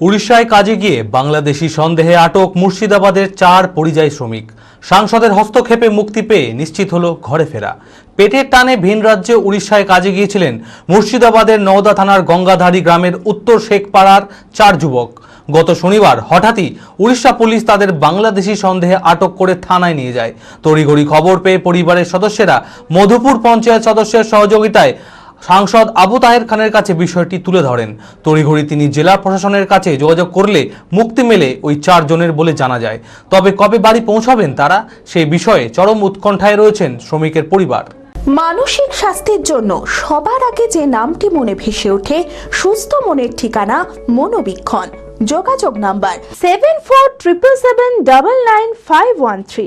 উড়িষ্যায় কাজে গিয়ে বাংলাদেশি সন্দেহে আটক মুর্শিদাবাদের চার পরিযায়ী শ্রমিক। সাংসদের হস্তক্ষেপে মুক্তি পেয়ে নিশ্চিত হলো ঘরে ফেরা। পেটের টানে ভিন রাজ্যে উড়িষ্যায় কাজে গিয়েছিলেন মুর্শিদাবাদের নওদা থানার গঙ্গাধারী গ্রামের উত্তর শেখপাড়ার চার যুবক। গত শনিবার হঠাৎই উড়িষ্যা পুলিশ তাদের বাংলাদেশি সন্দেহে আটক করে থানায় নিয়ে যায়। তড়িঘড়ি খবর পেয়ে পরিবারের সদস্যরা মধুপুর পঞ্চায়েত সদস্যের সহযোগিতায় সাংসদ আবু তাহের খানের কাছে বিষয়টি তুলে ধরেন। তড়িঘড়ি তিনি জেলা প্রশাসনের কাছে যোগাযোগ করলে মুক্তি মেলে ওই চারজনের বলে জানা যায়। তবে কবে বাড়ি পৌঁছাবেন তারা, সেই বিষয়ে চরম উৎকণ্ঠায় রয়েছেন শ্রমিকের পরিবার। মানসিক স্বাস্থ্যের জন্য সবার আগে যে নামটি মনে ভেসে ওঠে, সুস্থ মনের ঠিকানা মনোবীক্ষণ। যোগাযোগ number seven four triple seven double nine five one three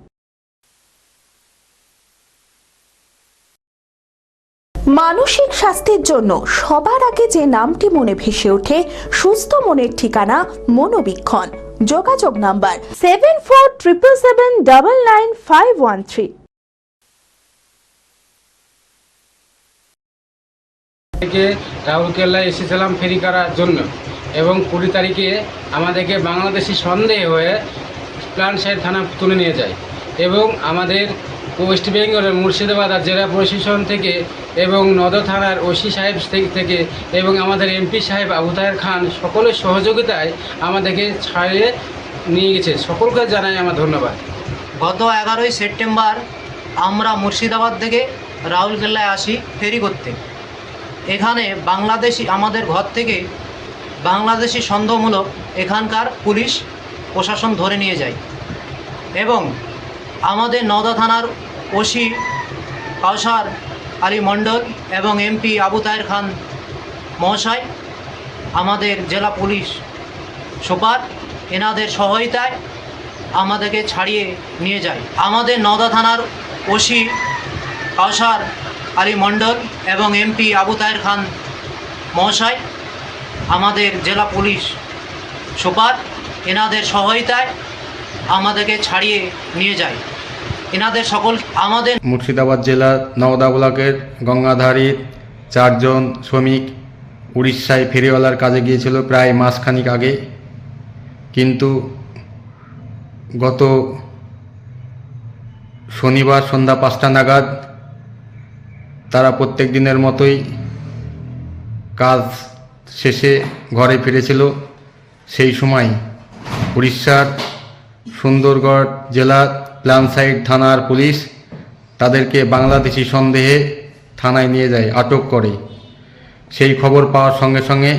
মানসিক স্বাস্থ্যের জন্য সবার আগে যে নামটি মনে ভেসে ওঠে, সুস্থ মনের ঠিকানা মনোবীক্ষণ। যোগাযোগ number seven four triple seven double nine five one three থেকে রাউরকেল্লায় এসেছিলাম ফেরি করার জন্য এবং কুড়ি তারিখে আমাদেরকে বাংলাদেশি সন্দেহ হয়ে প্লান সাইড থানা তুলে নিয়ে যায় এবং আমাদের ওয়েস্ট বেঙ্গলের মুর্শিদাবাদ আর জেলা প্রশাসন থেকে এবং নদর থানার ওসি সাহেব থেকে- থেকে এবং আমাদের এমপি সাহেব আবু তাহের খান সকলের সহযোগিতায় আমাদেরকে ছাড়িয়ে নিয়ে গেছে। সকলকে জানাই আমার ধন্যবাদ। গত এগারোই সেপ্টেম্বর আমরা মুর্শিদাবাদ থেকে রাউরকেল্লায় আসি ফেরি করতে। এখানে বাংলাদেশি, আমাদের ঘর থেকে বাংলাদেশি সন্দেহমূলক এখানকার পুলিশ, প্রশাসন ধরে নিয়ে যায়। এবং আমাদের নওদা থানার ওসি কাউসার আলী মণ্ডল এবং এমপি আবু তাহের খান মহাশয়, আমাদের জেলা পুলিশ সুপার, এনাদের সহায়তায় আমাদেরকে ছাড়িয়ে নিয়ে যায়। আমাদের নওদা থানার ওসি কাউসার আলী মণ্ডল এবং এমপি আবু তাহের খান মহাশয়, আমাদের জেলা পুলিশ সুপার, এনাদের সহায়তায় আমাদেরকে ছাড়িয়ে নিয়ে যায়। এনাদের সকল, আমাদের মুর্শিদাবাদ জেলার নওদা ব্লকের গঙ্গাধারীর চারজন শ্রমিক উড়িষ্যায় ফেরিওয়ালার কাজে গিয়েছিল প্রায় মাসখানিক আগে। কিন্তু গত শনিবার সন্ধ্যা পাঁচটা নাগাদ তারা প্রত্যেক দিনের মতোই কাজ শেষে ঘরে ফিরেছিল। সেই সময় উড়িষ্যার সুন্দরগড় জেলার প্ল্যানসাইড থানার পুলিশ তাদেরকে বাংলাদেশি সন্দেহে থানায় নিয়ে যায়, আটক করে। সেই খবর পাওয়ার সঙ্গে সঙ্গে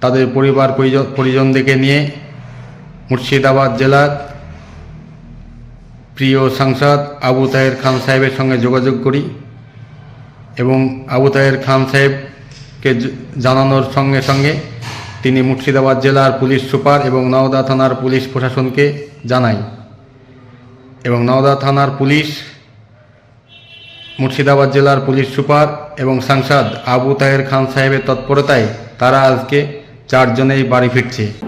তাদের পরিবার পরিজন- পরিজনদেরকে নিয়ে মুর্শিদাবাদ জেলার প্রিয় সাংসদ আবু তাহের খান সাহেবের সঙ্গে যোগাযোগ করি এবং আবু তাহের খান সাহেবকে জানানোর সঙ্গে সঙ্গে তিনি মুর্শিদাবাদ জেলার পুলিশ সুপার এবং নওদা থানার পুলিশ প্রশাসনকে জানায় এবং নওদা থানার পুলিশ, মুর্শিদাবাদ জেলার পুলিশ সুপার এবং সাংসদ আবু তাহের খান সাহেবের তৎপরতায় তারা আজকে চারজনেই বাড়ি ফিরছে।